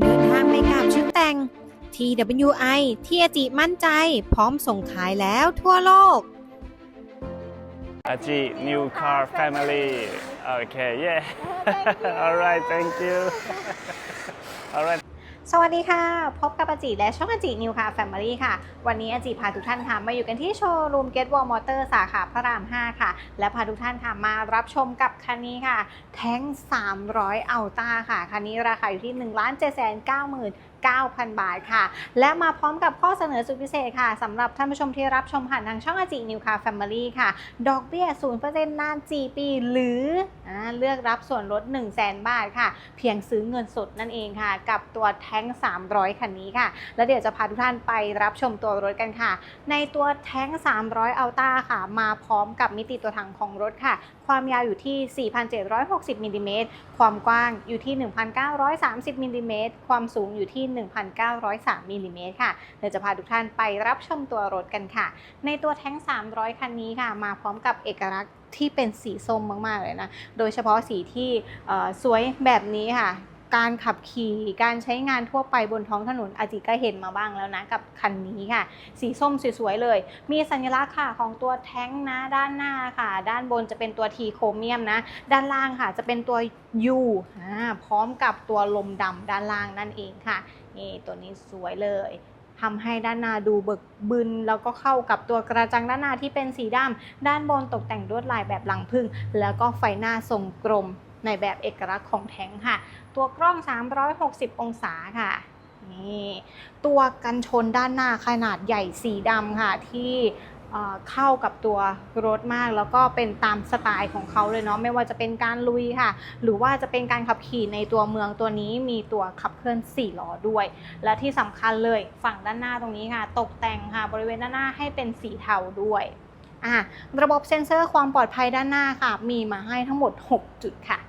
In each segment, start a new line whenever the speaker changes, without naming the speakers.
เดินทางไปกับชุดแต่ง TWI ที่อาจิมั่นใจ พร้อมส่งขายแล้วทั่วโลก
Aji new car family. Okay, yeah. All right, thank you. All right.
สวัสดีค่ะ พบกับอาจิและช่องอาจินิวค่ะแฟมิลี่ค่ะ วันนี้อาจิพาทุกท่านค่ะ มาอยู่กันที่โชว์รูมเกตวอลมอเตอร์สาขาพระราม 5 ค่ะ และพาทุกท่านค่ะมารับชมกับคันนี้ค่ะ แท้ง 300 อัลต้าค่ะ คันนี้ราคาอยู่ที่ 1 7 9 9 0 9,000 บาทค่ะ และมาพร้อมกับข้อเสนอสุดพิเศษค่ะสำหรับท่านผู้ชมที่รับชมผ่านทางช่องอาจินิวค่ะแฟมิลี่ค่ะ ดอกเบี้ย 0%นาน 4 ปี หรืออเลือกรับส่วนลด 1 0 0 0 0แบาทค่ะ เพียงซื้อเงินสดนั่นเองค่ะ กับตัวแท้ง 300 คันนี้ค่ะ แล้วเดี๋ยวจะพาทุกท่านไปรับชมตัวรถกันค่ะ ในตัวแท้ง 300 อัลต้าค่ะ มาพร้อมกับมิติตัวถังของรถค่ะ ความยาวอยู่ที่ 4,760มิลลิเมตรความกว้างอยู่ที่ 1,930มิลลิเมตรความสูงอยู่ที่1,903มิลลิเมตรค่ะเดี๋ยวจะพาทุกท่านไปรับชมตัวรถกันค่ะ ในตัวแท้ง 300 คันนี้ค่ะ มาพร้อมกับเอกลักษณ์ที่เป็นสีส้มมาก ๆ เลยนะ โดยเฉพาะสีที่สวยแบบนี้ค่ะ การขับขี่การใช้งานทั่วไปบนท้องถนนอาจิก็เห็นมาบ้างแล้วนะกับคันนี้ค่ะ สีส้มสวยๆเลย มีสัญลักษณ์ค่ะของตัวแท้งนะด้านหน้าค่ะ ด้านบนจะเป็นตัวทีโครเมียมนะ ด้านล่างค่ะจะเป็นตัว U อ่าพร้อมกับตัวลมดำด้านล่างนั่นเองค่ะนี่ตัวนี้สวยเลยทำให้ด้านหน้าดูเบิกบึนแล้วก็เข้ากับตัวกระจังด้านหน้าที่เป็นสีดำด้านบนตกแต่งลวดลายแบบหลังพึ่ง แล้วก็ไฟหน้าทรงกลม ในแบบเอกลักษณ์ของแท้งค่ะ ตัวกล้อง 360 องศาค่ะนี่ตัวกันชนด้านหน้าขนาดใหญ่สีดำค่ะที่เข้ากับตัวรถมากแล้วก็เป็นตามสไตล์ของเขาเลยเนาะไม่ว่าจะเป็นการลุยค่ะ หรือว่าจะเป็นการขับขี่ในตัวเมืองตัวนี้มีตัวขับเคลื่อน4ล้อด้วย และที่สำคัญเลยฝั่งด้านหน้าตรงนี้ค่ะ ตกแต่งค่ะบริเวณด้านหน้าให้เป็นสีเทาด้วย อะระบบเซ็นเซอร์ความปลอดภัยด้านหน้าค่ะ มีมาให้ทั้งหมด 6 จุดค่ะ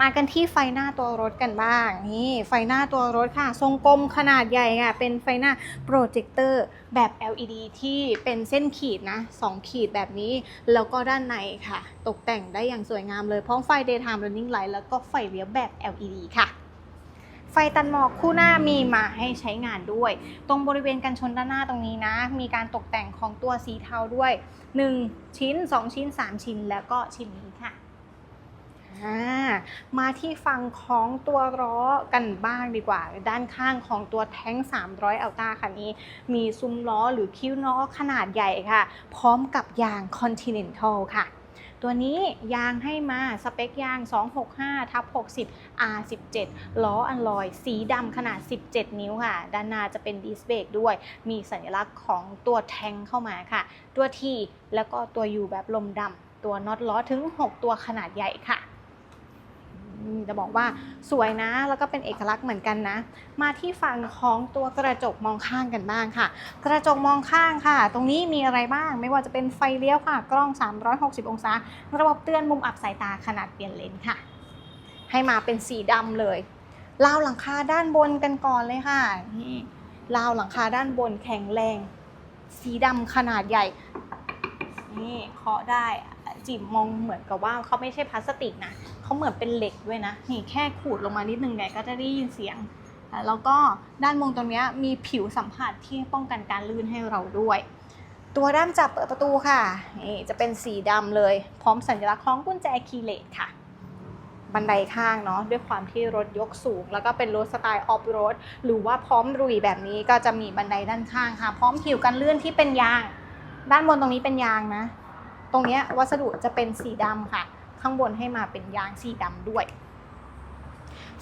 มากันที่ไฟหน้าตัวรถกันบ้าง นี่ไฟหน้าตัวรถค่ะ ทรงกลมขนาดใหญ่ค่ะ เป็นไฟหน้าโปรเจคเตอร์แบบ LED ที่เป็นเส้นขีดนะ2ขีดแบบนี้ แล้วก็ด้านในค่ะ ตกแต่งได้อย่างสวยงามเลยพร้อมไฟ daytime running light แล้วก็ไฟเลี้ยวแบบ LED ค่ะ ฟตันหมอกคู่หน้ามีมาให้ใช้งานด้วย ตรงบริเวณกันชนด้านหน้าตรงนี้นะ มีการตกแต่งของตัวสีเทาด้วย 1 ชิ้น 2 ชิ้น 3 ชิ้น แล้วก็ชิ้นนี้ค่ะามาที่ฝั่งของตัวล้อกันบ้างดีกว่า ด้านข้างของตัวแท้ง 300 อัลต้าคันนี้ มีซุ้มล้อหรือคิ้วล้อขนาดใหญ่ค่ะ พร้อมกับยาง Continental ค่ะ ตัวนี้ยางให้มาสเปคยาง 265ทับ60 R17 ล้ออันลอย สีดำขนาด 17 นิ้วค่ะ ด้านหน้าจะเป็นดิสเบรกด้วย มีสัญลักษณ์ของตัวแทงเข้ามาค่ะ ตัว T แล้วก็ตัว U แบบลมดำตัวน็อตล้อถึง 6 ตัวขนาดใหญ่ค่ะ จะบอกว่าสวยนะ แล้วก็เป็นเอกลักษณ์เหมือนกันนะ มาที่ฝั่งของตัวกระจกมองข้างกันบ้างค่ะ กระจกมองข้างค่ะ ตรงนี้มีอะไรบ้าง ไม่ว่าจะเป็นไฟเลี้ยวค่ะ กล้อง 360 องศา ระบบเตือนมุมอับสายตาขนาดเปลี่ยนเลนค่ะ ให้มาเป็นสีดำเลยราวหลังคาด้านบนกันก่อนเลยค่ะนี่ราวหลังคาด้านบนแข็งแรง สีดำขนาดใหญ่นี่เคาะได้จิมมองเหมือนกับว่าเขาไม่ใช่พลาสติกนะ เขาเหมือนเป็นเหล็กด้วยนะนี่แค่ขูดลงมานิดนึงเนี่ยก็จะได้ยินเสียง แล้วก็ด้านบนตรงนี้มีผิวสัมผัสที่ป้องกันการลื่นให้เราด้วย ตัวด้ามจับเปิดประตูค่ะนี่จะเป็นสีดำเลย พร้อมสัญลักษณ์คล้องกุญแจคีย์เลสค่ะบันไดข้างเนาะด้วยความที่รถยกสูง แล้วก็เป็นรถสไตล์ออฟโรดหรือว่าพร้อมรุยแบบนี้ก็จะมีบันไดด้านข้างค่ะ พร้อมผิวกันลื่นที่เป็นยาง ด้านบนตรงนี้เป็นยางนะ ตรงนี้วัสดุจะเป็นสีดำค่ะ ข้างบนให้มาเป็นยางสีดำด้วย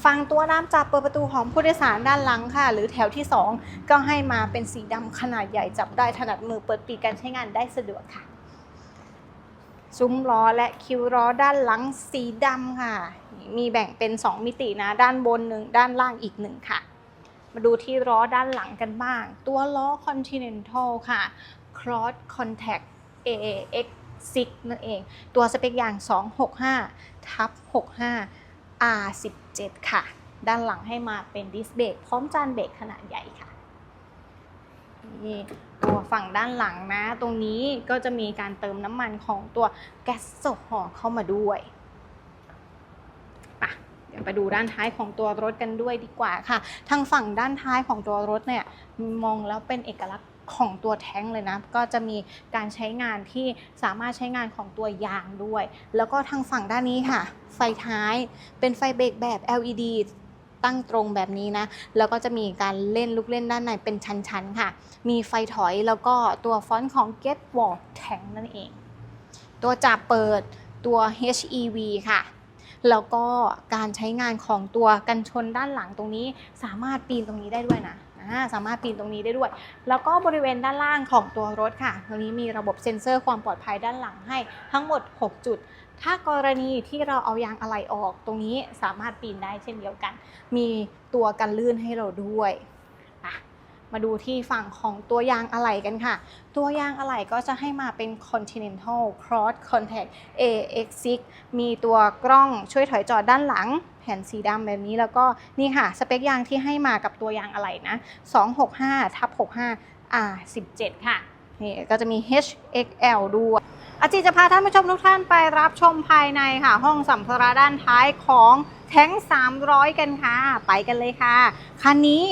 ฝั่งตัวด้ามจับเปิดประตูของผู้โดยสารด้านหลังค่ะ หรือแถวที่ 2 ก็ให้มาเป็นสีดำขนาดใหญ่จับได้ถนัดมือเปิดปีกการใช้งานได้สะดวกค่ะซุ้มล้อและคิ้วล้อด้านหลังสีดำค่ะ มีแบ่งเป็น 2 มิตินะ ด้านบนหนึ่งด้านล่างอีกหนึ่งค่ะ มาดูที่ล้อด้านหลังกันบ้าง ตัวล้อ Continental ค่ะ Cross Contact AX 6นั่นเอง ตัวสเปคยาง 265ทับ65 R17 ค่ะ ด้านหลังให้มาเป็นดิสเบรกพร้อมจานเบรกขนาดใหญ่ค่ะนี่ตัวฝั่งด้านหลังนะ ตรงนี้ก็จะมีการเติมน้ำมันของตัวแก๊สโซฮอเข้ามาด้วยปะเดี๋ยวไปดูด้านท้ายของตัวรถกันด้วยดีกว่าค่ะ ทางฝั่งด้านท้ายของตัวรถเนี่ยมองแล้วเป็นเอกลักษณ์ ของตัวแท้งเลยนะ ก็จะมีการใช้งานที่สามารถใช้งานของตัวยางด้วย แล้วก็ทางฝั่งด้านนี้ค่ะ ไฟท้ายเป็นไฟเบรกแบบ LED ตั้งตรงแบบนี้นะ แล้วก็จะมีการเล่นลูกเล่นด้านในเป็นชั้นๆค่ะ มีไฟถอยแล้วก็ตัวฟอนต์ของ Get Wall Tank นั่นเอง ตัวจับเปิดตัว HEV ค่ะแล้วก็การใช้งานของตัวกันชนด้านหลังตรงนี้สามารถปีนตรงนี้ได้ด้วยนะ สามารถปีนตรงนี้ได้ด้วย แล้วก็บริเวณด้านล่างของตัวรถค่ะ ตรงนี้มีระบบเซ็นเซอร์ความปลอดภัยด้านหลังให้ทั้งหมด 6 จุด ถ้ากรณีที่เราเอายางอะไหล่ออก ตรงนี้สามารถปีนได้เช่นเดียวกัน มีตัวกันลื่นให้เราด้วย มาดูที่ฝั่งของตัวยางอะไหล่กันค่ะ ตัวยางอะไหล่ก็จะให้มาเป็น Continental Cross Contact AX6 มีตัวกล้องช่วยถอยจอดด้านหลัง แผ่นสีดำแบบนี้แล้วก็นี่ค่ะ สเปคยางที่ให้มากับตัวยางอะไหล่นะ265ทับ65 R17 ค่ะนี่ก็จะมี HXL ด้วย อาจิจะพาท่านผู้ชมทุกท่านไปรับชมภายในค่ะ ห้องสัมภาระด้านท้ายของแท้ง 300 กันค่ะ ไปกันเลยค่ะ คันนี้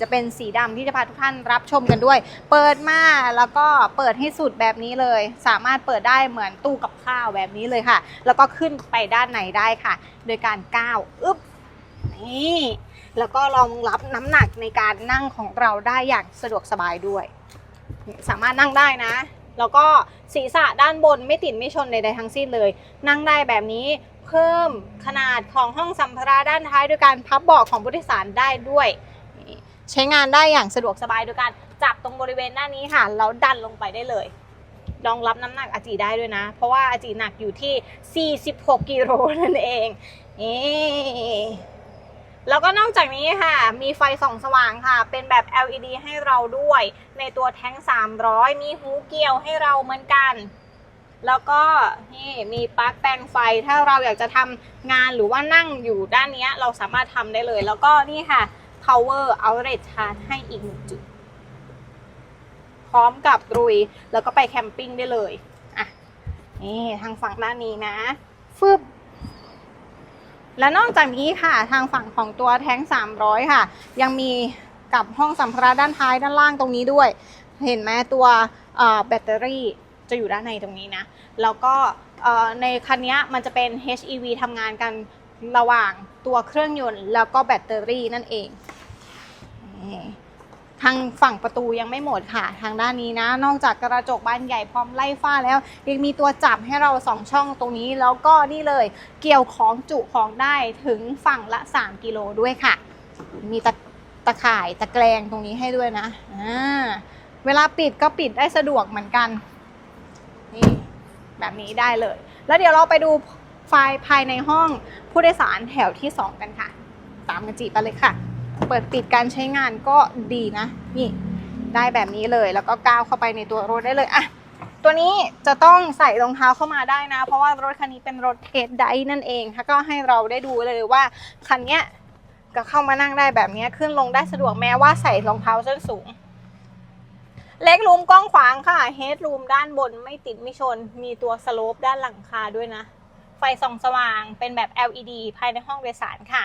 จะเป็นสีดำที่จะพาทุกท่านรับชมกันด้วย เปิดมาแล้วก็เปิดให้สุดแบบนี้เลย สามารถเปิดได้เหมือนตู้กับข้าวแบบนี้เลยค่ะ แล้วก็ขึ้นไปด้านในได้ค่ะ โดยการก้าวอึ๊บนี่แล้วก็รองรับน้ำหนักในการนั่งของเราได้อย่างสะดวกสบายด้วย สามารถนั่งได้นะ แล้วก็ศีรษะด้านบนไม่ติดไม่ชนใดๆทั้งสิ้นเลย นั่งได้แบบนี้เพิ่มขนาดของห้องสัมภาระด้านท้ายโดยการพับเบาะของผู้โดยสารได้ด้วย ใช้งานได้อย่างสะดวกสบายโดยการจับตรงบริเวณด้านนี้ค่ะแล้วดันลงไปได้เลยรองรับน้ำหนักอาจีได้ด้วยนะ เพราะว่าอาจีหนักอยู่ที่ 46 กิโลนั่นเองนี่ แล้วก็นอกจากนี้ค่ะ มีไฟส่องสว่างค่ะ เป็นแบบ LED ให้เราด้วย ในตัวแท้ง 300 มีหูเกี่ยวให้เราเหมือนกัน แล้วก็นี่มีปลั๊กแปลงไฟ ถ้าเราอยากจะทำงานหรือว่านั่งอยู่ด้านนี้เราสามารถทำได้เลย แล้วก็นี่ค่ะ power outlet charge ให้อีกหนึ่งจุด พร้อมกับรุย แล้วก็ไปแคมปิ้งได้เลย อะ นี่ทางฝั่งด้านนี้นะ ฟึบ และนอกจากนี้ค่ะทางฝั่งของตัวแท้ง 300 ค่ะ ยังมีกับห้องสัมภาระด้านท้ายด้านล่างตรงนี้ด้วย เห็นไหมตัวแบตเตอรี่จะอยู่ด้านในตรงนี้นะ แล้วก็ในคันนี้มันจะเป็น HEV ทำงานกันระหว่างตัวเครื่องยนต์แล้วก็แบตเตอรี่นั่นเอง ทางฝั่งประตูยังไม่หมดค่ะ ทางด้านนี้นะ นอกจากกระจกบานใหญ่พร้อมไล่ฝ้าแล้วยังมีตัวจับให้เราสองช่องตรงนี้ แล้วก็นี่เลยเกี่ยวของจุของได้ถึงฝั่งละ 3 กิโลด้วยค่ะ มีตะตะข่ายตะแกรงตรงนี้ให้ด้วยนะอ่าเวลาปิดก็ปิดได้สะดวกเหมือนกัน นี่แบบนี้ได้เลย แล้วเดี๋ยวเราไปดูไฟล์ภายในห้องผู้โดยสารแถวที่ 2 กันค่ะ ตามกันจีไปเลยค่ะ เปิดปิดการใช้งานก็ดีนะ นี่ได้แบบนี้เลยแล้วก็ก้าวเข้าไปในตัวรถได้เลยอะตัวนี้จะต้องใส่รองเท้าเข้ามาได้นะ เพราะว่ารถคันนี้เป็นรถเทสไดนั่นเองก็ให้เราได้ดูเลยว่าคันเนี้ยก็เข้ามานั่งได้แบบนี้ขึ้นลงได้สะดวกแม้ว่าใส่รองเท้าส้นสูง เล็กรูมกว้างขวางค่ะเฮดรูมด้านบนไม่ติดไม่ชน มีตัวสโลปด้านหลังคาด้วยนะ ไฟส่องสว่างเป็นแบบ LED ภายในห้องโดยสารค่ะ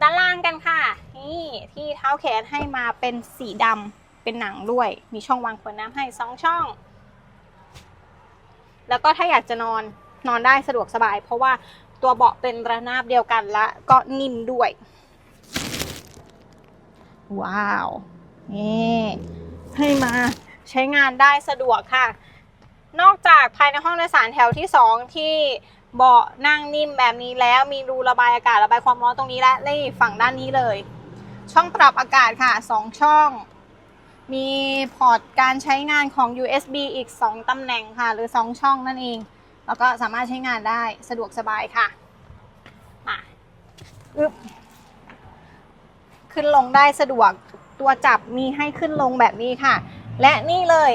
ด้านล่างกันค่ะ นี่ที่เท้าแขนให้มาเป็นสีดำเป็นหนังด้วย มีช่องวางขวดน้ำให้สองช่อง แล้วก็ถ้าอยากจะนอนนอนได้สะดวกสบาย เพราะว่าตัวเบาะเป็นระนาบเดียวกันและก็นิ่มด้วย ว้าวนี่ให้มาใช้งานได้สะดวกค่ะ นอกจากภายในห้องโดยสารแถวที่ 2 ที่ เบาะนั่งนิ่มแบบนี้แล้วมีรูระบายอากาศระบายความร้อนตรงนี้และนี่ฝั่งด้านนี้เลย ช่องปรับอากาศค่ะ 2 ช่อง มีพอร์ตการใช้งานของ USB อีก 2 ตำแหน่งค่ะ หรือ 2 ช่องนั่นเอง แล้วก็สามารถใช้งานได้สะดวกสบายค่ะมาอึบขึ้นลงได้สะดวกตัวจับมีให้ขึ้นลงแบบนี้ค่ะ และนี่เลย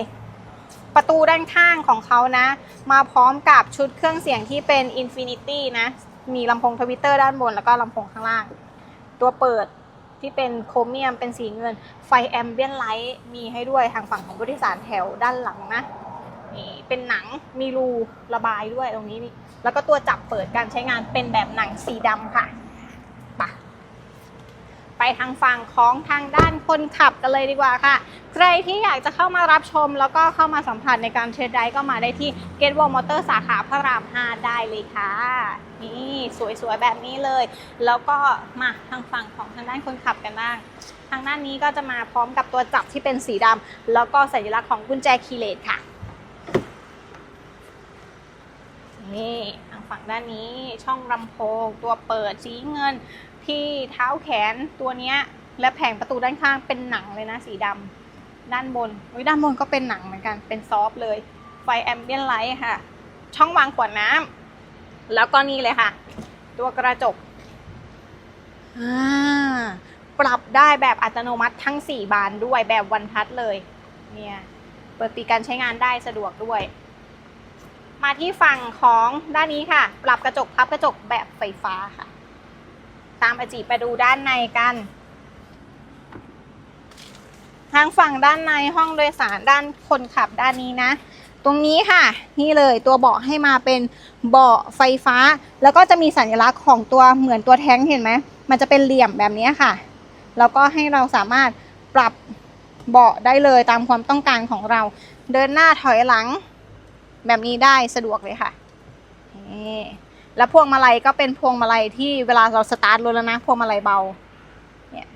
ประตูด้านข้างของเขานะ มาพร้อมกับชุดเครื่องเสียงที่เป็น Infinity นะ มีลำโพงทวิตเตอร์ด้านบน แล้วก็ลำโพงข้างล่าง ตัวเปิดที่เป็นโครเมียมเป็นสีเงิน ไฟแอมเบียนไลท์มีให้ด้วยทางฝั่งของผู้โดยสารแถวด้านหลังนะนี่เป็นหนังมีรูระบายด้วยตรงนี้นี่แล้วก็ตัวจับเปิดการใช้งานเป็นแบบหนังสีดำค่ะ ทางฝั่งของทางด้านคนขับกันเลยดีกว่าค่ะ ใครที่อยากจะเข้ามารับชมแล้วก็เข้ามาสัมผัสในการเทรดได้ก็มาได้ที่ g a t e w a l l Motor สาขาพระราม 5 ได้เลยค่ะ นี่สวยๆแบบนี้เลย แล้วก็มาทางฝั่งของทางด้านคนขับกันบ้าง ทางด้านนี้ก็จะมาพร้อมกับตัวจับที่เป็นสีดำแล้วก็สัญลักษณ์ของกุญแจคีย์เลสค่ะนี่ทางฝั่งด้านนี้ช่องลำโพงตัวเปิดสีเงิน ที่เท้าแขนตัวเนี้ยและแผงประตูด้านข้างเป็นหนังเลยนะสีดำด้านบนอุ๊ยด้านบนก็เป็นหนังเหมือนกันเป็นซอฟต์เลย ไฟแอมเบียนไลท์ค่ะ ช่องวางขวดน้ำแล้วก็นี่เลยค่ะ ตัวกระจกปรับได้แบบอัตโนมัติทั้ง 4 บานด้วยแบบวันทัชเลยเนี่ยเปิดปีการใช้งานได้สะดวกด้วย มาที่ฝั่งของด้านนี้ค่ะ ปรับกระจกพับกระจกแบบไฟฟ้าค่ะ ตามอาจีไปดูด้านในกัน ทางฝั่งด้านในห้องโดยสารด้านคนขับด้านนี้นะ ตรงนี้ค่ะ นี่เลยตัวเบาะให้มาเป็นเบาะไฟฟ้า แล้วก็จะมีสัญลักษณ์ของตัวเหมือนตัวแท้งเห็นไหมมันจะเป็นเหลี่ยมแบบนี้ค่ะ แล้วก็ให้เราสามารถปรับเบาะได้เลยตามความต้องการของเรา เดินหน้าถอยหลัง แบบนี้ได้สะดวกเลยค่ะนี่ แล้วพวงมาลัยก็เป็นพวงมาลัยที่เวลาเราสตาร์ทรถแล้วนะพวงมาลัยเบา เนี่ย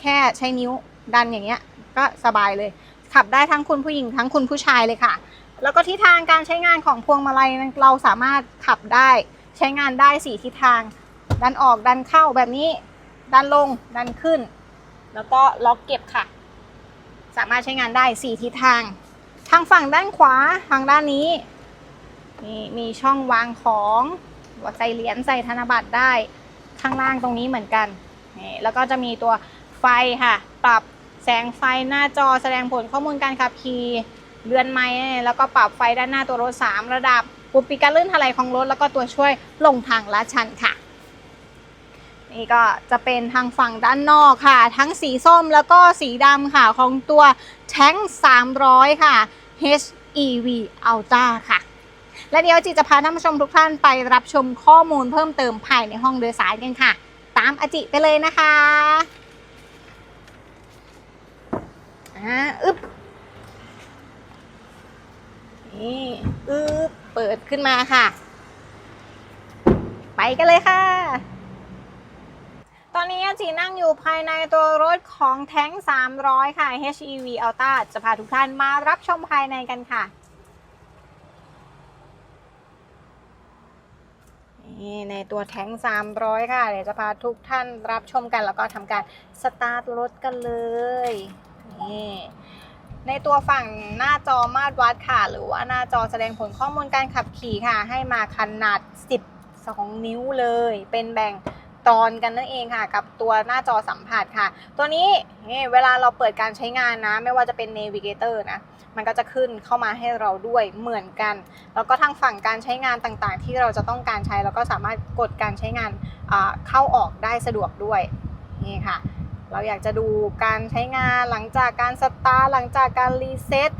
แค่ใช้นิ้วดันอย่างเงี้ย ก็สบายเลย ขับได้ทั้งคุณผู้หญิงทั้งคุณผู้ชายเลยค่ะ แล้วก็ทิศทางการใช้งานของพวงมาลัยเราสามารถขับได้ใช้งานได้สี่ทิศทาง ดันออกดันเข้าแบบนี้ ดันลงดันขึ้น แล้วก็ล็อกเก็บค่ะ สามารถใช้งานได้สี่ทิศทาง ทางฝั่งด้านขวาทางด้านนี้นี่มีช่องวางของ วางใส่เหรียญใส่ธนบัตรได้ข้างล่างตรงนี้เหมือนกันนี่แล้วก็จะมีตัวไฟค่ะ ปรับแสงไฟหน้าจอแสดงผลข้อมูลการขับขี่เรือนไม้แล้วก็ปรับไฟด้านหน้าตัวรถ 3 ระดับปุ่มปิดการลื่นถลายของรถ แล้วก็ตัวช่วยลงทางลาดชันค่ะ นี่ก็จะเป็นทางฝั่งด้านนอกค่ะ ทั้งสีส้มแล้วก็สีดำค่ะ ของตัวแท้ง300 ค่ะ HEV Ultra ค่ะ และเดี๋ยวจีจะพาท่านผู้ชมทุกท่านไปรับชมข้อมูลเพิ่มเติมภายในห้องโดยสารกันค่ะ ตามอาจิไปเลยนะคะอ่าอึ๊บนี่อึ๊บเปิดขึ้นมาค่ะ ไปกันเลยค่ะตอนนี้จีนั่งอยู่ภายในตัวรถของแท้ง 300 ค่ะ HEV Ultra จะพาทุกท่านมารับชมภายในกันค่ะ นี่ในตัวแท้ง 300 ค่ะ เดี๋ยวจะพาทุกท่านรับชมกันแล้วก็ทำการสตาร์ทรถกันเลย นี่ในตัวฝั่งหน้าจอมาตรวัดค่ะ หรือว่าหน้าจอแสดงผลข้อมูลการขับขี่ค่ะ ให้มาขนาด 12 นิ้วเลย เป็นแบ่งตอนกันนั่นเองค่ะ กับตัวหน้าจอสัมผัสค่ะ ตัวนี้นี่เวลาเราเปิดการใช้งานนะ ไม่ว่าจะเป็น Navigator นะ มันก็จะขึ้นเข้ามาให้เราด้วยเหมือนกัน แล้วก็ทางฝั่งการใช้งานต่างๆ ที่เราจะต้องการใช้เราก็สามารถกดการใช้งานเข้าออกได้สะดวกด้วยนี่ค่ะ เราอยากจะดูการใช้งานหลังจากการสตาร์หลังจากการรีเซ็ต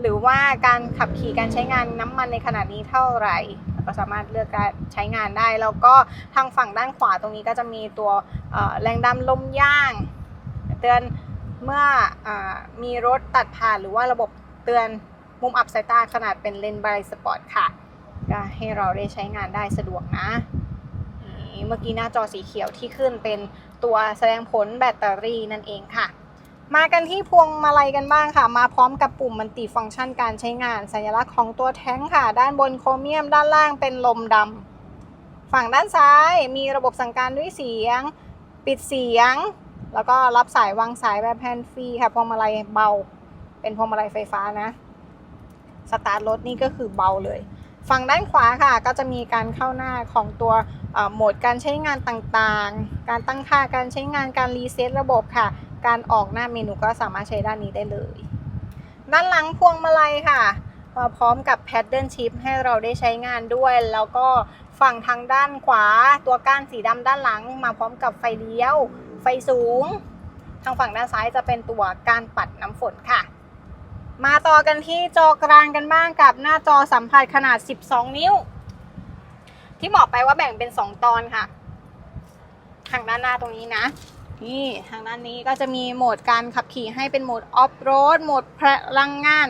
หรือว่าการขับขี่การใช้งานน้ำมันในขนาดนี้เท่าไหร่เราก็สามารถเลือกการใช้งานได้ แล้วก็ทางฝั่งด้านขวาตรงนี้ก็จะมีตัวแรงดันลมย่าง เตือนเมื่ออมีรถตัดผ่านหรือว่าระบบ ตือนมุมอับสายตาขนาดเป็นเลนส์ไบสปอร์ตค่ะ ก็ให้เราได้ใช้งานได้สะดวกนะ เมื่อกี้หน้าจอสีเขียวที่ขึ้นเป็นตัวแสดงผลแบตเตอรี่นั่นเองค่ะ มากันที่พวงมาลัยกันบ้างค่ะ มาพร้อมกับปุ่มมันติฟังก์ชันการใช้งาน สัญลักษณ์ของตัวแท้งค่ะ ด้านบนโครเมียม ด้านล่างเป็นลมดำฝั่งด้านซ้ายมีระบบสั่งการด้วยเสียง ปิดเสียง แล้วก็รับสายวางสายแบบแฮนด์ฟรีค่ะพวงมาลัยเบา เป็นพวงมาลัยไฟฟ้านะ สตาร์ทรถนี่ก็คือเบาเลย ฝั่งด้านขวาค่ะ ก็จะมีการเข้าหน้าของตัวโหมดการใช้งานต่างๆ การตั้งค่าการใช้งานการรีเซ็ตระบบค่ะ การออกหน้าเมนูก็สามารถใช้ด้านนี้ได้เลย ด้านหลังพวงมาลัยค่ะมาพร้อมกับแพดเดิลชิพให้เราได้ใช้งานด้วย แล้วก็ฝั่งทางด้านขวาตัวก้านสีดำด้านหลัง มาพร้อมกับไฟเลี้ยว ไฟสูง ทางฝั่งด้านซ้ายจะเป็นตัวการปัดน้ำฝนค่ะ มาต่อกันที่จอกลางกันบ้างกับหน้าจอสัมผัสขนาด 12 นิ้ว ที่บอกไปว่าแบ่งเป็น 2 ตอนค่ะ ทางด้านหน้าตรงนี้นะ นี่ทางด้านนี้ก็จะมีโหมดการขับขี่ให้เป็นโหมดออฟโรดโหมดพลังงาน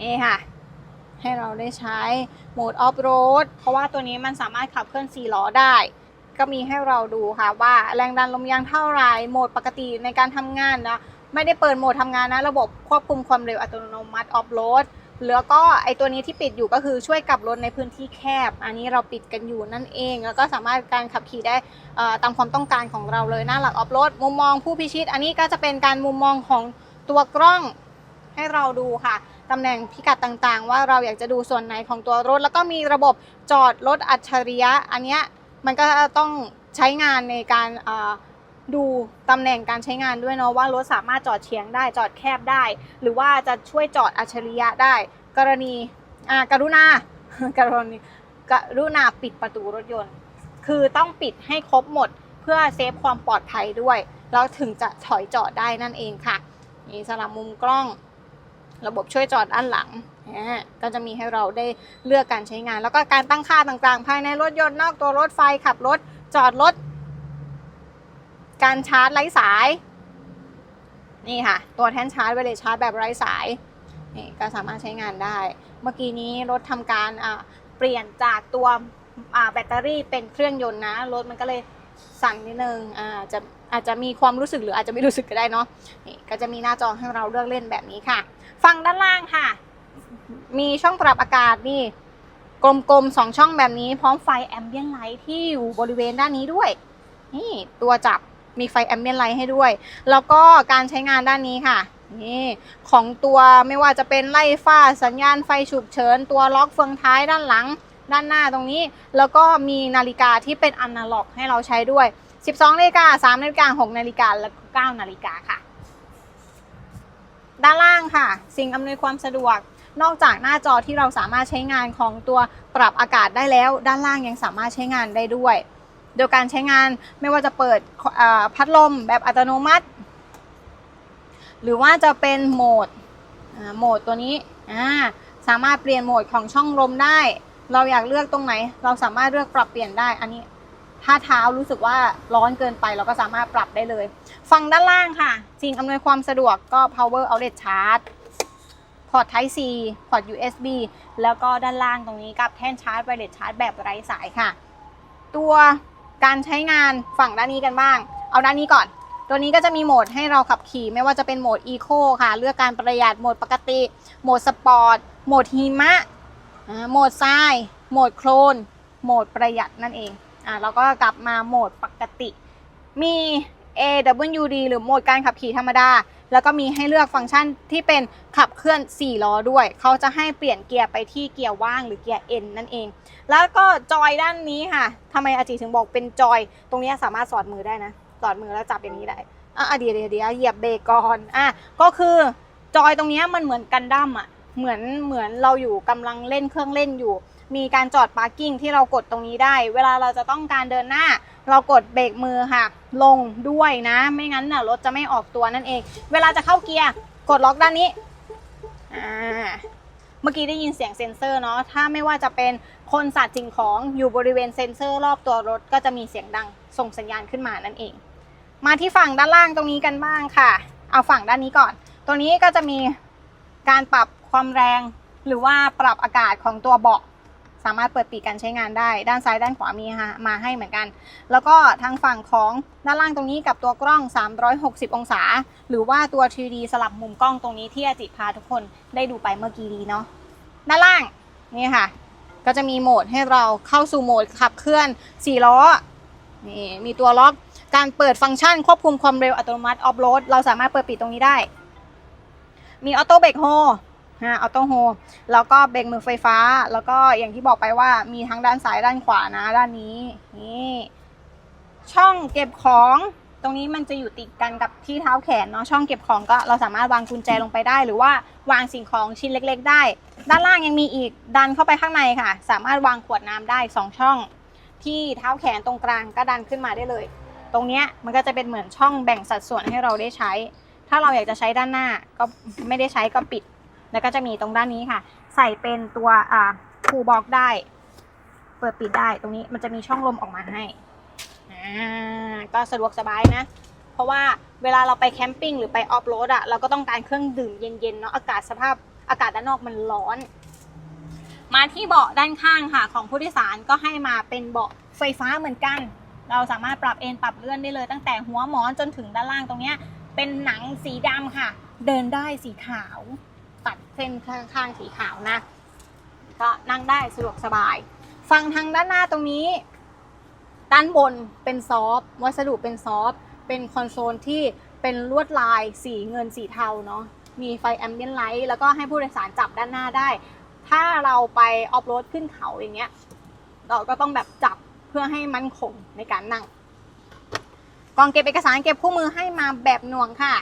นี่ค่ะ ให้เราได้ใช้โหมดออฟโรดเพราะว่าตัวนี้มันสามารถขับเคลื่อน4ล้อได้ก็มีให้เราดูค่ะว่าแรงดันลมยางเท่าไรโหมดปกติในการทำงานนะ ไม่ได้เปิดโหมดทำงานนะ ระบบควบคุมความเร็วอัตโนมัติออฟโรดแล้วก็ไอตัวนี้ที่ปิดอยู่ก็คือช่วยกลับรถในพื้นที่แคบ อันนี้เราปิดกันอยู่นั่นเอง แล้วก็สามารถการขับขี่ได้ตามความต้องการของเราเลยหน้าหลักออฟโรดมุมมองผู้พิชิต อันนี้ก็จะเป็นการมุมมองของตัวกล้องให้เราดูค่ะตำแหน่งพิกัดต่างๆ ว่าเราอยากจะดูส่วนไหนของตัวรถ แล้วก็มีระบบจอดรถอัจฉริยะ อันเนี้ยมันก็ต้องใช้งานในการ ดูตำแหน่งการใช้งานด้วยเนาะว่ารถสามารถจอดเฉียงได้จอดแคบได้ หรือว่าจะช่วยจอดอัจฉริยะได้ กรณีอ่ากรุณากรณีกรุณาปิดประตูรถยนต์ คือต้องปิดให้ครบหมดเพื่อเซฟความปลอดภัยด้วย แล้วถึงจะถอยจอดได้นั่นเองค่ะ นี่สำหรับมุมกล้อง ระบบช่วยจอดด้านหลังก็จะมีให้เราได้เลือกการใช้งาน แล้วก็การตั้งค่าต่างๆ ภายในรถยนต์นอกตัวรถไฟขับรถจอดรถ การชาร์จไร้สาย นี่ค่ะ ตัวแท่นชาร์จไวเลสชาร์จแบบไร้สายนี่ก็สามารถใช้งานได้ เมื่อกี้นี้รถทำการเปลี่ยนจากตัวแบตเตอรี่เป็นเครื่องยนต์นะ รถมันก็เลยสั่นนิดนึงอาจะอาจจะมีความรู้สึกหรืออาจจะไม่รู้สึกก็ได้เนาะนี่ก็จะมีหน้าจอให้เราเลือกเล่นแบบนี้ค่ะ ฝั่งด้านล่างค่ะ มีช่องปรับอากาศนี่กลมๆสองช่องแบบนี้พร้อมไฟแอมเบียนไลท์ที่อยู่บริเวณด้านนี้ด้วย นี่ตัวจับ มีไฟแอมเบียนไลท์ให้ด้วย แล้วก็การใช้งานด้านนี้ค่ะนี่ของตัวไม่ว่าจะเป็นไล่ฟ้าสัญญาณไฟฉุกเฉิน ตัวล็อกเฟืองท้ายด้านหลัง ด้านหน้าตรงนี้ แล้วก็มีนาฬิกาที่เป็นอนาล็อกให้เราใช้ด้วย 12นาฬิกา3นาฬิกา6นาฬิกาแล้วก็9นาฬิกาค่ะ ด้านล่างค่ะ สิ่งอำนวยความสะดวกนอกจากหน้าจอที่เราสามารถใช้งานของตัวปรับอากาศได้แล้ว ด้านล่างยังสามารถใช้งานได้ด้วย โดยการใช้งานไม่ว่าจะเปิดพัดลมแบบอัตโนมัติ หรือว่าจะเป็นโหมดโหมดตัวนี้สามารถเปลี่ยนโหมดของช่องลมได้ เราอยากเลือกตรงไหน เราสามารถเลือกปรับเปลี่ยนได้อันนี้ถ้าเท้ารู้สึกว่าร้อนเกินไปเราก็สามารถปรับได้เลยฝั่งด้านล่างค่ะ สิ่งอำนวยความสะดวกก็ power outlet charge พอร์ต Type C พอร์ต USB แล้วก็ด้านล่างตรงนี้กับแท่นชาร์จไวเลสชาร์จแบบไร้สายค่ะ ตัว การใช้งานฝั่งด้านนี้กันบ้าง เอาด้านนี้ก่อน ตัวนี้ก็จะมีโหมดให้เราขับขี่ ไม่ว่าจะเป็นโหมด Eco ค่ะ เลือกการประหยัดโหมดปกติ โหมดสปอร์ต โหมดหิมะ โหมดทราย โหมดโคลน โหมดประหยัดนั่นเอง อ่าแล้วก็กลับมาโหมดปกติ มี AWD หรือโหมดการขับขี่ธรรมดา แล้วก็มีให้เลือกฟังก์ชันที่เป็นขับเคลื่อน 4 ล้อด้วย เขาจะให้เปลี่ยนเกียร์ไปที่เกียร์ว่างหรือเกียร์ N นั่นเอง แล้วก็จอยด้านนี้ค่ะทำไมอาจิถึงบอกเป็นจอย ตรงนี้สามารถสอดมือได้นะ สอดมือแล้วจับอย่างนี้ได้ อะเดี๋ยวเดี๋ยวเดี๋ยวเหยียบเบรกก่อนอะก็คือจอยตรงนี้มันเหมือนกันดั้มอะ เหมือนเหมือนเราอยู่กำลังเล่นเครื่องเล่นอยู่ มีการจอดพาร์กิ้งที่เรากดตรงนี้ได้ เวลาเราจะต้องการเดินหน้า เรากดเบรกมือค่ะ ลงด้วยนะ ไม่งั้นน่ะรถจะไม่ออกตัวนั่นเอง เวลาจะเข้าเกียร์กดล็อกด้านนี้อ่าเมื่อกี้ได้ยินเสียงเซ็นเซอร์เนาะ ถ้าไม่ว่าจะเป็นคนสัตว์สิ่งของอยู่บริเวณเซ็นเซอร์รอบตัวรถก็จะมีเสียงดังส่งสัญญาณขึ้นมานั่นเอง มาที่ฝั่งด้านล่างตรงนี้กันบ้างค่ะ เอาฝั่งด้านนี้ก่อนตัวนี้ก็จะมีการปรับความแรง หรือว่าปรับอากาศของตัวเบาะ สามารถเปิดปีกการใช้งานได้ ด้านซ้ายด้านขวามีฮะมาให้เหมือนกัน แล้วก็ทางฝั่งของด้านล่างตรงนี้กับตัวกล้อง 360 องศา หรือว่าตัว 3D สลับมุมกล้องตรงนี้ที่อาจิพาทุกคนได้ดูไปเมื่อกี้นี้เนาะด้านล่างนี่ค่ะ ก็จะมีโหมดให้เราเข้าสู่โหมดขับเคลื่อน 4 ล้อนี่มีตัวล็อกการเปิดฟังก์ชันควบคุมความเร็วอัตโนมัติออฟโรดเราสามารถเปิดปิดตรงนี้ได้ มีออโต้เบรกโฮ ฮะออโต้โฮแล้วก็เบรกมือไฟฟ้า แล้วก็อย่างที่บอกไปว่ามีทั้งด้านซ้ายด้านขวานะด้านนี้นี่ช่องเก็บของตรงนี้มันจะอยู่ติดกันกับที่เท้าแขนเนาะช่องเก็บของก็เราสามารถวางกุญแจลงไปได้ หรือว่าวางสิ่งของชิ้นเล็ก ๆ ได้ ด้านล่างยังมีอีกดันเข้าไปข้างในค่ะ สามารถวางขวดน้ำได้สองช่อง ที่เท้าแขนตรงกลางก็ดันขึ้นมาได้เลย ตรงเนี้ยมันก็จะเป็นเหมือนช่องแบ่งสัดส่วนให้เราได้ใช้ ถ้าเราอยากจะใช้ด้านหน้าก็ไม่ได้ใช้ก็ปิด แล้วก็จะมีตรงด้านนี้ค่ะ ใส่เป็นตัวอ่าคูบ็อกได้ เปิดปิดได้ตรงนี้มันจะมีช่องลมออกมาให้อ่าก็สะดวกสบายนะ เพราะว่าเวลาเราไปแคมปิ้งหรือไปออฟโรดอะเราก็ต้องการเครื่องดื่มเย็นๆเนาะอากาศสภาพอากาศด้านนอกมันร้อน มาที่เบาะด้านข้างค่ะ ของผู้โดยสารก็ให้มาเป็นเบาะไฟฟ้าเหมือนกัน เราสามารถปรับเอนปรับเลื่อนได้เลย ตั้งแต่หัวหมอนจนถึงด้านล่างตรงเนี้ยเป็นหนังสีดำค่ะ เดินได้สีขาว ตัดเส้นข้างๆสีขาวนะ ก็นั่งได้สะดวกสบาย ฟังทางด้านหน้าตรงนี้ ด้านบนเป็นซอฟต์วัสดุเป็นซอฟต์เป็นคอนโซลที่เป็นลวดลายสีเงินสีเทาเนาะมีไฟแอมเบียนไลท์แล้วก็ให้ผู้โดยสารจับด้านหน้าได้ ถ้าเราไปออฟโรดขึ้นเขาอย่างเงี้ย เราก็ต้องแบบจับเพื่อให้มันคงในการนั่งกองเก็บเอกสารเก็บคู่มือให้มาแบบหน่วงค่ะ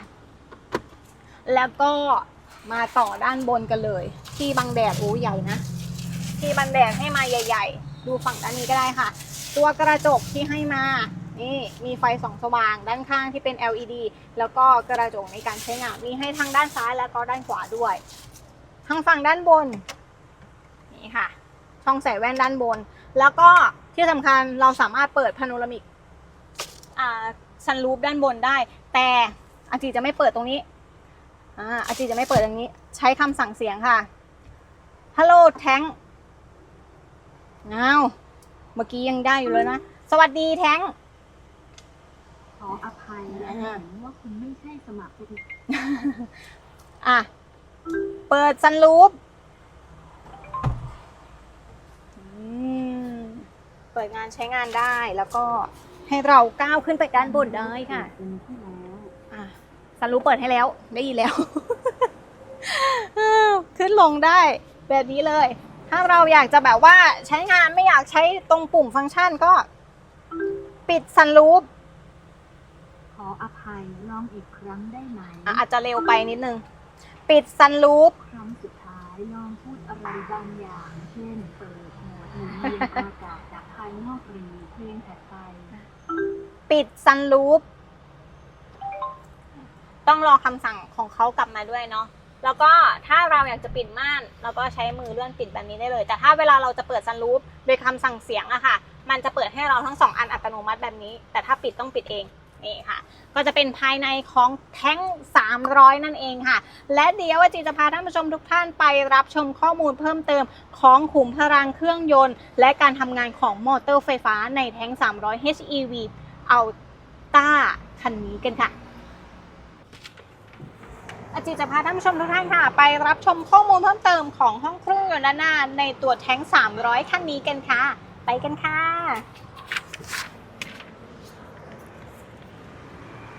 แล้วก็ มาต่อด้านบนกันเลย ที่บังแดดโอ้ใหญ่นะ ที่บังแดดให้มาใหญ่ ๆ ดูฝั่งด้านนี้ก็ได้ค่ะ ตัวกระจกที่ให้มา นี่มีไฟสองสว่างด้านข้างที่เป็น LED แล้วก็กระจกในการใช้งานมีให้ทั้งด้านซ้ายแล้วก็ด้านขวาด้วย ทางฝั่งด้านบน นี่ค่ะ ช่องใส่แว่นด้านบน แล้วก็ที่สำคัญเราสามารถเปิดพาโนรามิกซันรูฟด้านบนได้ แต่อาจีจะไม่เปิดตรงนี้ อ่าอาจีจะไม่เปิดตรงนี้ ใช้คำสั่งเสียงค่ะ ฮัลโหลแทงอ้าวเมื่อกี้ยังได้อยู่เลยนะ สวัสดีแทง
ขออภัยและเห็นว่าคุณไม่ใช่สมัครเป็น
อะ เปิดซันรูฟอืมเปิดงานใช้งานได้แล้วก็ให้เราก้าวขึ้นไปด้านบนได้ค่ะ
เป็นที่แล้ว
อะ ซันรูฟเปิดให้แล้ว ได้ยินแล้ว ขึ้นลงได้แบบนี้เลย ถ้าเราอยากจะแบบว่าใช้งานไม่อยากใช้ตรงปุ่มฟังก์ชันก็ ปิดซันรูฟ
ขออภัยลองอีกครั้งได้ไหม
อะอาจจะเร็วไปนิดนึง ปิดซันรูฟ
ครั้งสุดท้ายลองพูดอะไรบางอย่าง เช่นเปิดโหมดหมุนเวียนอากาศจากภายนอกหรือเพลงถัดไป
ปิดซันรูฟ ต้องรอคำสั่งของเขากลับมาด้วยเนาะแล้วก็ถ้าเราอยากจะปิดม่านเราก็ใช้มือเลื่อนปิดแบบนี้ได้เลย แต่ถ้าเวลาเราจะเปิดซันรูฟโดยคำสั่งเสียงอะค่ะ มันจะเปิดให้เราทั้งสองอันอัตโนมัติแบบนี้ แต่ถ้าปิดต้องปิดเองนี่ค่ะ ก็จะเป็นภายในของแท้ง 300 นั่นเองค่ะ และเดี๋ยวจีจะพาท่านผู้ชมทุกท่านไปรับชมข้อมูลเพิ่มเติมของขุมพลังเครื่องยนต์ และการทำงานของมอเตอร์ไฟฟ้าในแท้ง 300 HEV เอาต้าคันนี้กันค่ะ อาจิจะพาท่านผู้ชมทุกท่านค่ะ ไปรับชมข้อมูลเพิ่มเติมของห้องเครื่องยนต์ด้านหน้าในตัวแท้ง 300คันนี้กันค่ะ ไปกันค่ะ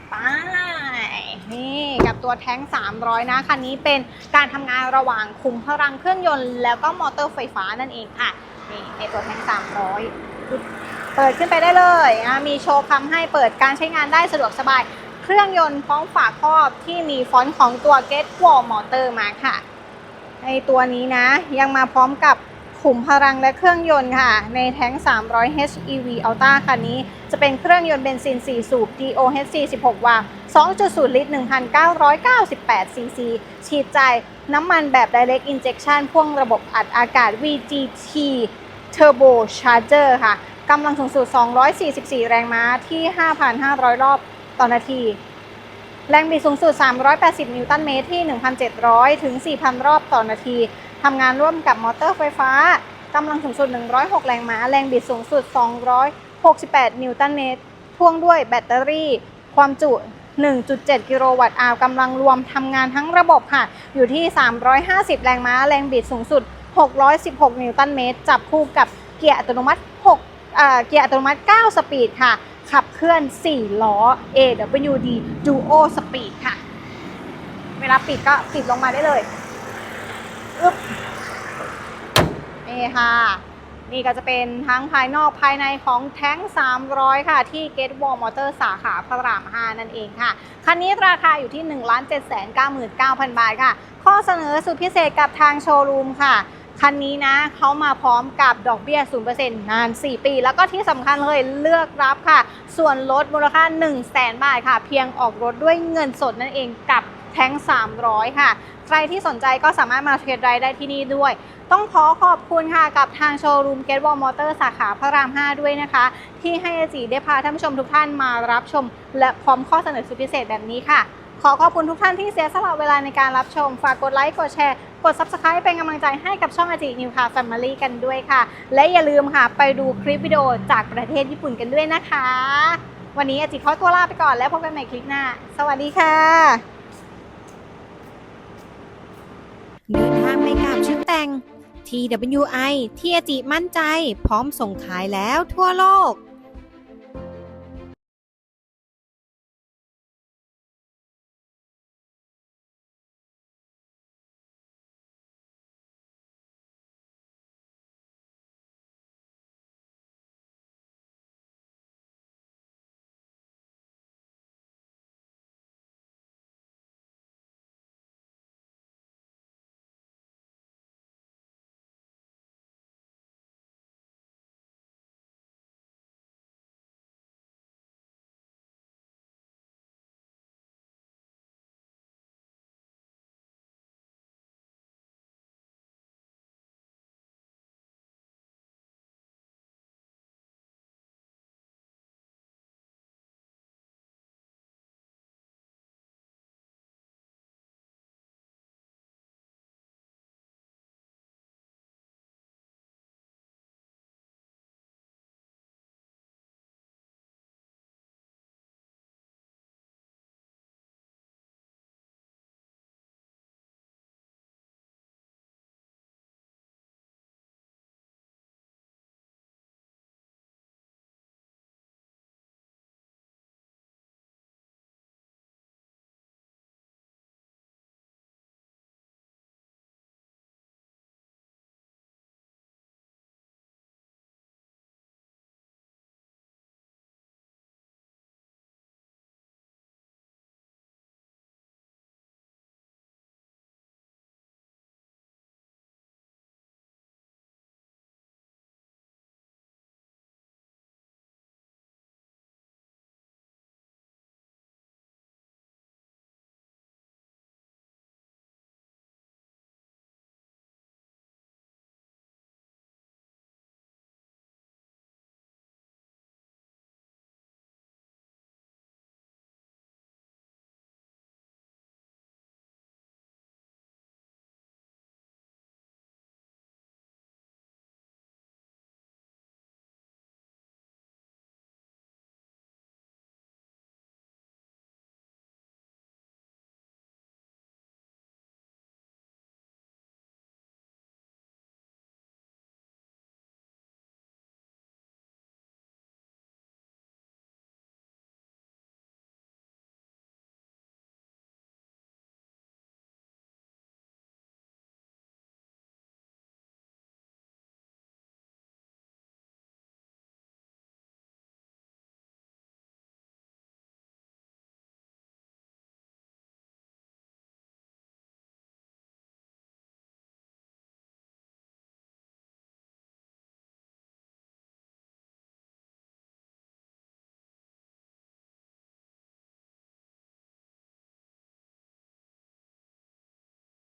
ไปนี่กับตัวแท้ง 300 นะคันนี้เป็นการทำงานระหว่างคุมพลังเครื่องยนต์ แล้วก็มอเตอร์ไฟฟ้านั่นเองค่ะนี่ในตัวแท้ง 300 เปิดขึ้นไปได้เลย มีโชว์คำให้เปิดการใช้งานได้สะดวกสบาย เครื่องยนต์พร้อมฝาครอบที่มีฟอนต์ของตัว Get Wall Motor มาค่ะ ในตัวนี้นะยังมาพร้อมกับขุมพลังและเครื่องยนต์ค่ะ ในแท้ง 300 HEV Ultra คันนี้ จะเป็นเครื่องยนต์เบนซิน 4 สูบ DOHC 16 วาล์ว2.0 ลิตร 1,998 ซีซี ฉีดจ่ายน้ำมันแบบ Direct Injection พ่วงระบบอัดอากาศ VGT Turbo Charger ค่ะ กำลังสูงสุด 244 แรงม้าที่ 5,500 รอบ ต่อนาที แรงบิดสูงสุด 380 นิวตันเมตรที่ 1,700 ถึง 4,000 รอบต่อนาทีทำงานร่วมกับมอเตอร์ไฟฟ้ากำลังสูงสุด 106 แรงม้า แรงบิดสูงสุด 268 นิวตันเมตร พ่วงด้วยแบตเตอรี่ ความจุ 1.7 กิโลวัตต์อาวกำลังรวมทำงานทั้งระบบค่ะ อยู่ที่ 350 แรงม้า แรงบิดสูงสุด 616 นิวตันเมตร จับคู่กับเกียร์อัตโนมัติ 6 เกียร์อัตโนมัติ 9 สปีดค่ะ ขับเคลื่อน 4 ล้อ AWD Duo Speed ค่ะ เวลาปิดก็ปิดลงมาได้เลยอึ๊บนี่ค่ะ นี่ก็จะเป็นทั้งภายนอกภายในของแท้ง 300 ค่ะ ที่ Get Wall Motor สาขาพระราม 5 นั่นเองค่ะ คันนี้ราคาอยู่ที่ 1 7 9 9 0 0 0 บาทค่ะ ข้อเสนอสุดพิเศษกับทางโชว์รูมค่ะ คันนี้นะเขามาพร้อมกับดอกเบี้ย 0%นาน 4 ปี แล้วก็ที่สำคัญเลยเลือกรับค่ะ ส่วนลดมูลค่า 1 0 0 0 0แบาทค่ะ เพียงออกรถด้วยเงินสดนั่นเองกับแท้ง 300 ค่ะ ใครที่สนใจก็สามารถมาเทรดไรได้ที่นี่ด้วย ต้องขอขอบคุณค่ะกับทางโชว์รูมเกตวอลมอเตอร์สาขาพระราม 5 ด้วยนะคะ ที่ให้อาจีได้พาท่านผู้ชมทุกท่านมารับชม และพร้อมข้อเสนอสุดพิเศษแบบนี้ค่ะ ขอขอบคุณทุกท่านที่เสียสละเวลาในการรับชม ฝากกดไลค์ กดแชร์ กด Subscribe เป็นกำลังใจให้กับช่องอาจินิวคาแฟมิลี่กันด้วยค่ะ และอย่าลืมค่ะ ไปดูคลิปวิดีโอจากประเทศญี่ปุ่นกันด้วยนะคะ วันนี้อาจิขอตัวลาไปก่อนแล้วพบกันใหม่คลิปหน้า สวัสดีค่ะ
เดินทางไปกับชุดแต่ง TWI ที่อาจิมั่นใจ พร้อมส่งขายแล้วทั่วโลก